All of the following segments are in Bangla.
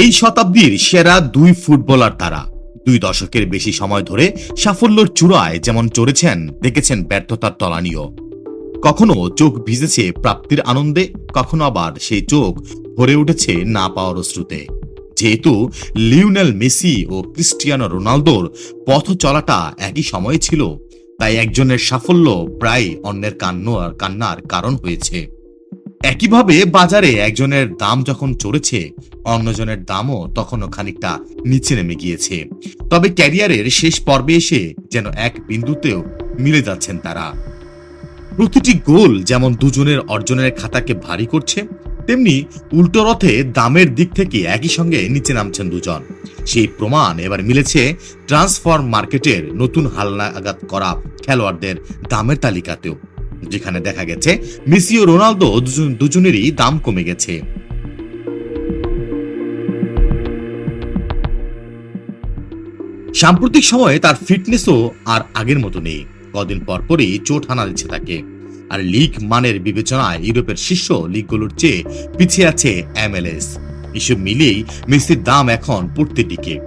এই শতাব্দীর সেরা দুই ফুটবলার তারা। দুই দশকের বেশি সময় ধরে সাফল্যের চূড়ায় যেমন চড়েছেন, দেখেছেন ব্যর্থতার তলানিও। কখনো চোখ ভিজেছে প্রাপ্তির আনন্দে, কখনো আবার সেই চোখ ভরে উঠেছে না পাওয়ার শ্রুতে যেহেতু লিওনেল মেসি ও ক্রিস্টিয়ানো রোনালদোর পথ চলাটা একই সময়ে ছিল, তাই একজনের সাফল্য প্রায় অন্যের কান্ন কান্নার কারণ হয়েছে। একইভাবে বাজারে একজনের দাম যখন চড়েছে, অন্যজনের দামও তখনও খানিকটা নিচে নেমে গিয়েছে। তবে ক্যারিয়ারের শেষ পর্বে এসে যেন এক বিন্দুতেও মিলে যাচ্ছেন তারা। প্রতিটি গোল যেমন দুজনের অর্জনের খাতাকে ভারী করছে, তেমনি উল্টো রথে দামের দিক থেকে একই সঙ্গে নিচে নামছেন দুজন। সেই প্রমাণ এবার মিলেছে ট্রান্সফর্ম মার্কেটের নতুন হালনাগাদ করা খেলোয়াড়দের দামের তালিকাতেও। যেখানে দেখা গেছে মেসি ও রোনালদো দুজনেরই দাম কমে গেছে। সাম্প্রতিক সময়ে তার ফিটনেসও আর আগের মতো নেই। কদিন পরপরই চোট হানা দিচ্ছে তাকে। আর লিগ মানের বিবেচনায় ইউরোপের শীর্ষ লিগগুলোর চেয়ে পিছিয়ে আছে এমএলএস এসব মিলিয়েই মেসির দাম এখন পড়তে টিকে।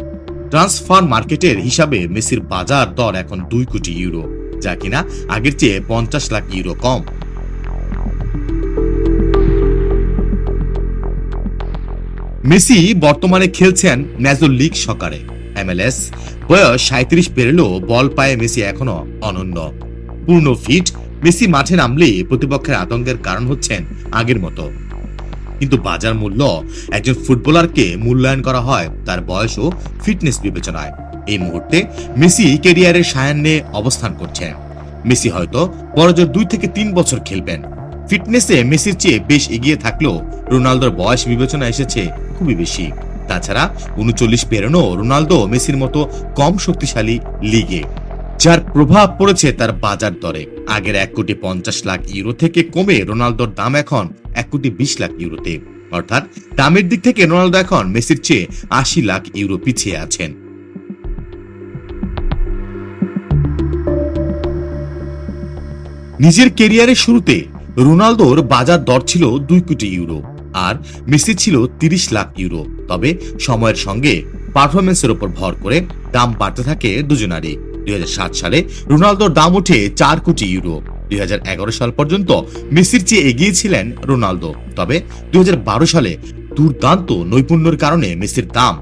ট্রান্সফার মার্কেটের হিসাবে মেসির বাজার দর এখন দুই কোটি ইউরো। যা কিনা আগের চেয়ে পঞ্চাশ লাখ ইউরো কম। মেসি বর্তমানে খেলছেন মেজর লিগ সকারে এমএলএস বয়স সাঁত্রিশ পেরলেও বল পায়ে মেসি এখনও অনন্য। পূর্ণ ফিট, মেসি মাঠে নামলে প্রতিপক্ষের আতঙ্কের কারণ হচ্ছেন আগের মতো। কিন্তু বাজার মূল্য, একজন ফুটবলারকে মূল্যায়ন করা হয়, তার বয়স ও ফিটনেস বিবেচনায়। এই মুহূর্তে মেসি কেরিয়ারের সায়ান্নে অবস্থান করছেন মেসি হয়তো বড়জোর দুই থেকে তিন বছর খেলবেন। ফিটনেসে মেসির চেয়ে বেশ এগিয়ে থাকলেও রোনালদোর বয়স বিবেচনা এসেছে খুবই বেশি। তাছাড়া উনচল্লিশ পেরোনো রোনালদো মেসির মতো কম শক্তিশালী লিগে, যার প্রভাব পড়েছে তার বাজার দরে। আগের এক কোটি পঞ্চাশ লাখ ইউরো থেকে কমে রোনালদোর দাম এখন এক কোটি বিশ লাখ ইউরোতে। অর্থাৎ দামের দিক থেকে রোনালদো এখন মেসির চেয়ে আশি লাখ ইউরো পিছিয়ে আছেন। নিজের কেরিয়ারের শুরুতে রোনালদোর বাজার দর ছিল দুই কোটি ইউরো আর মেসি ছিল তিরিশ লাখ ইউরো। তবে সময়ের সঙ্গে পারফরমেন্সের উপর ভর করে দাম বাড়তে থাকে দুজনারই। দুই সালে রোনালদোর দাম ওঠে চার কোটি ইউরো। দুই হাজার এগারো সাল পর্যন্ত মেসির চেয়ে এগিয়ে ছিলেন রোনালদো। তবে দুই হাজার বারো সালে দুর্দান্ত নৈপুণ্যের কারণে মেসির দাম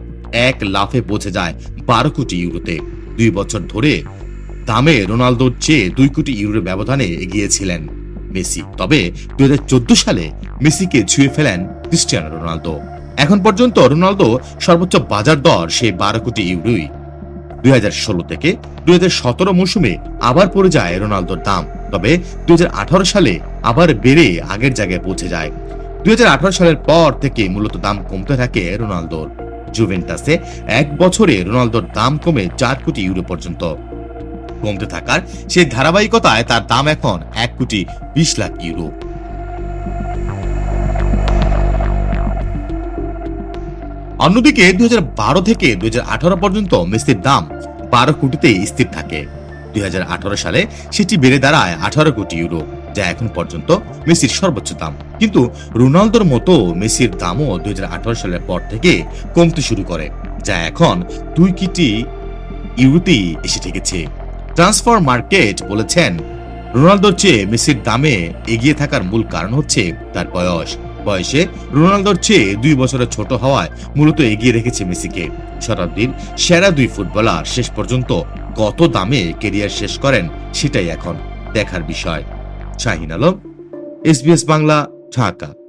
এক লাফে পৌঁছে যায় বারো কোটি ইউরোতে। দুই বছর ধরে দামে রোনালদোর চেয়ে দুই কোটি ইউরোর ব্যবধানে এগিয়েছিলেন মেসি। তবে দুই হাজার চোদ্দ সালে মেসিকে ছুঁয়ে ফেলেন ক্রিস্টিয়ানো রোনালদো। এখন পর্যন্ত রোনালদো সর্বোচ্চ বাজার দর সেই বারো কোটি ইউরোই। দুই থেকে দুই মৌসুমে আবার পড়ে যায় রোনালদোর দাম। তবে দুই হাজার আঠারো সালে আবার বেড়ে আগের জায়গায় পৌঁছে যায়। দুই হাজার আঠারো সালের পর থেকে মূলত দাম কমতে থাকে রোনালদোর। জুভেন্টাসে এক বছরে রোনালদোর দাম কমে চার কোটি ইউরো পর্যন্ত। কমতে থাকার সেই ধারাবাহিকতায় তার দাম এখন এক কোটি বিশ লাখ ইউরো। অন্যদিকে দুই থেকে দুই পর্যন্ত মেসির দাম বারো কোটিতে স্থির থাকে। দুই সালে সেটি বেড়ে দাঁড়ায় আঠারো কোটি ইউরো, যা এখন পর্যন্ত মেসির সর্বোচ্চ দাম। কিন্তু রোনালদোর মতো মেসির দামও দুই হাজার আঠারো সালের পর থেকে কমতে শুরু করে, যা এখন দুই কোটি ইউরোতেই এসে ঠেকেছে। ট্রান্সফার মার্কেট বলেছেন রোনালদোর চেয়ে মেসির দামে এগিয়ে থাকার মূল কারণ হচ্ছে তার বয়স। বয়সে রোনালদোর চেয়ে দুই বছরের ছোট হওয়ায় মূলত এগিয়ে রেখেছে মেসিকে। শতাব্দীর সেরা দুই ফুটবলার শেষ পর্যন্ত কত দামে কেরিয়ার শেষ করেন সেটাই এখন দেখার বিষয়। শাহিন আলম এসবিএস বাংলা, ঢাকা।